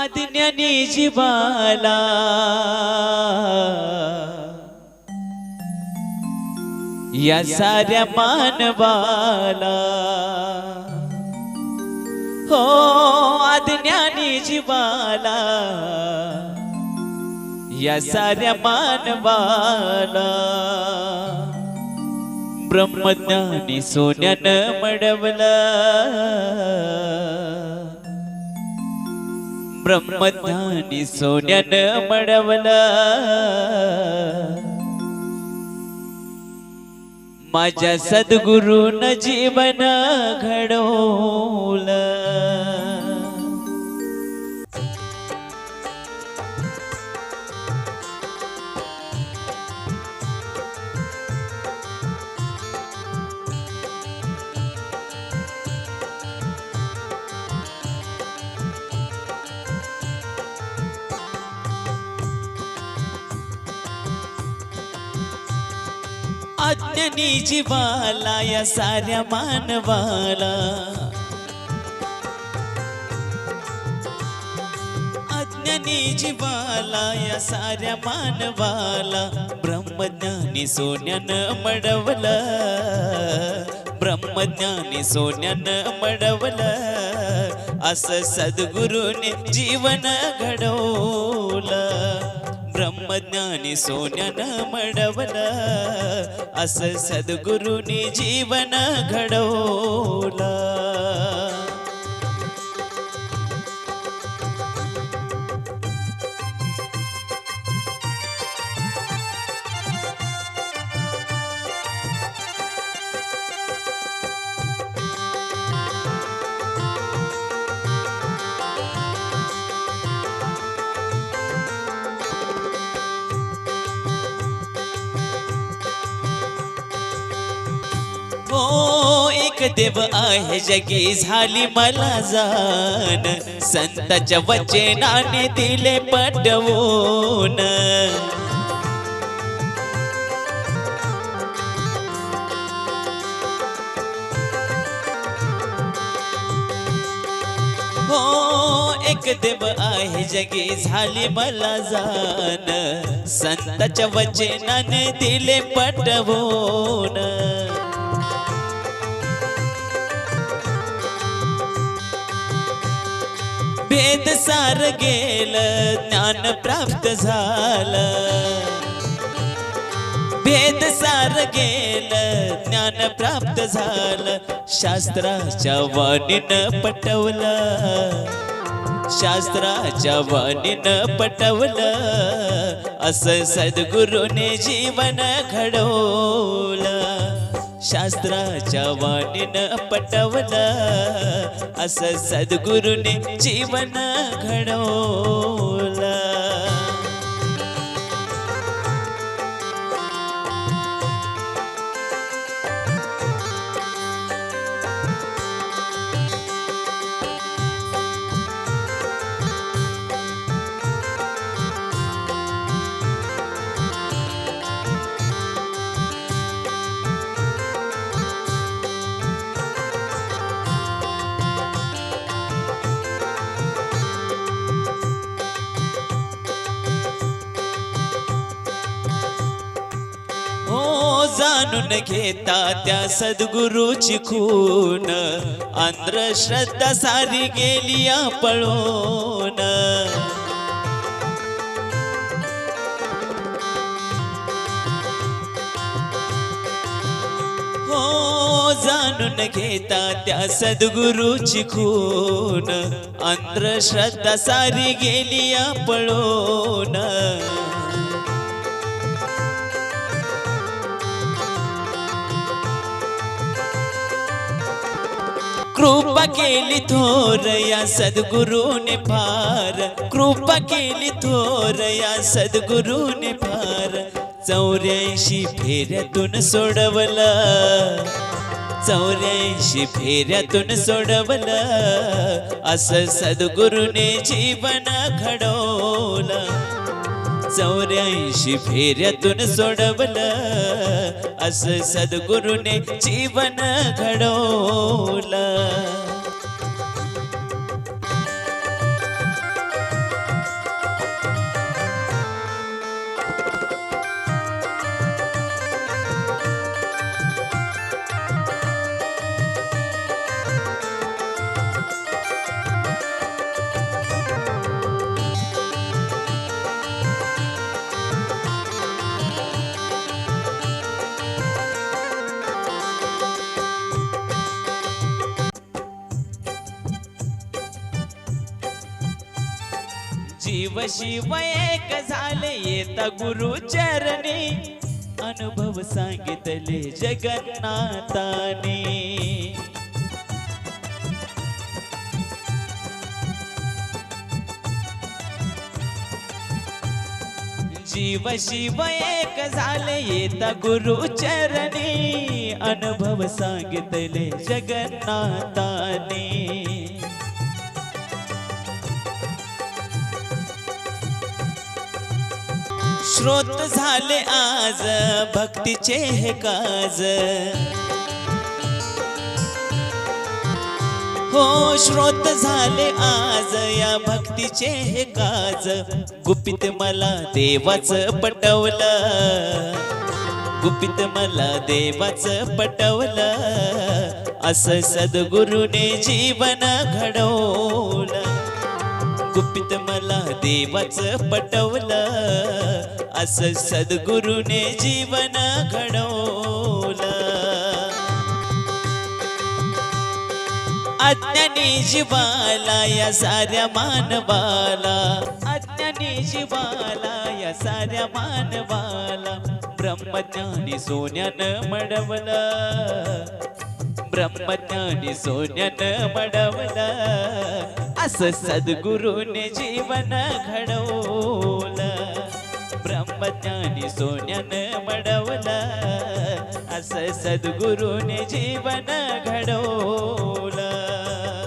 आज्ञानी जीवाला या साऱ्या मानवाला. हो आज्ञानी जीवाला या साऱ्या मानवाला. ब्रह्मज्ञानी सोन्यानं मडवलं. ब्रह्मज्ञानी सोन्यानं मडवलं. माझ्या सद्गुरून जीवन घडवलं. अज्ञानी जीवाला या साऱ्या मानवाला. अज्ञानी जीवाला या साऱ्या मानवाला. ब्रह्मज्ञानी सोन्यानं मडवलं. ब्रह्मज्ञानी सोन्यानं मडवलं. असं सद्गुरूने जीवन घडव ब्रह्मज्ञानी सोन्यानं मडवलं असं सद्गुरूनी जीवन घडवलं. हो एक देव आहे जगी झाली मला जाण संताच्या वचनाने दिले पटवून. हो एक देव आहे जगी झाली मला जाण संताच्या वचनाने दिले पटवून. भेद सार गेल ज्ञान प्राप्त झालं. भेद सार गेल ज्ञान प्राप्त झालं. शास्त्राच्या वाणीनं पटवलं. शास्त्राच्या वाणीनं पटवलं. असं सद्गुरूने जीवन घडवलं. शास्त्राच्या वाणीनं पटवलं. असं सद्गुरूने जीवन घडवलं जाणून घेता त्या सद्गुरूची खून. अंधश्रद्धा सारी गेली या पळून हो जाणून घेता त्या सद्गुरूची खून. अंधश्रद्धा सारी गेली या पळून कृपा केली थोरया सद्गुरूने फार कृपा केली थोरया सद्गुरूने फार चौऱ्याऐंशी फेऱ्यातून सोडवलं. चौऱ्याऐंशी फेऱ्यातून सोडवलं. असं सद्गुरूने जीवन घडवलं. चौऱ्याऐंशी फेऱ्यातून सोडवलं. असं सद्गुरूने जीवन घडवलं. जीव शिव एक झाले येता गुरु चरणी अनुभव सांगितले जगन्नाथाने. जीव शिव एक झाले येता गुरु चरणी अनुभव सांगितले जगन्नाथाने. श्रोत झाले आज भक्तीचे हे काज. हो श्रोत झाले आज या भक्तीचे हे काज. गुपित मला देवाच पटवलं. गुपित मला देवाच पटवलं. असं सद्गुरुने जीवन घडवलं. गुपित मला देवाच पटवलं. असं सद्गुरुने जीवन घडवलं. अज्ञानी जीवाला या साऱ्या मानवाला अज्ञानी जीवाला या साऱ्या मानवाला ब्रह्मज्ञानी सोन्यानं मडवलं. ब्रह्मज्ञानी सोन्यानं मडवलं. असं सद्गुरूने जीवन घडवलं. ब्रह्मज्ञानी सोन्यानं मडवला. असं सद्गुरूने जीवन घडवलं.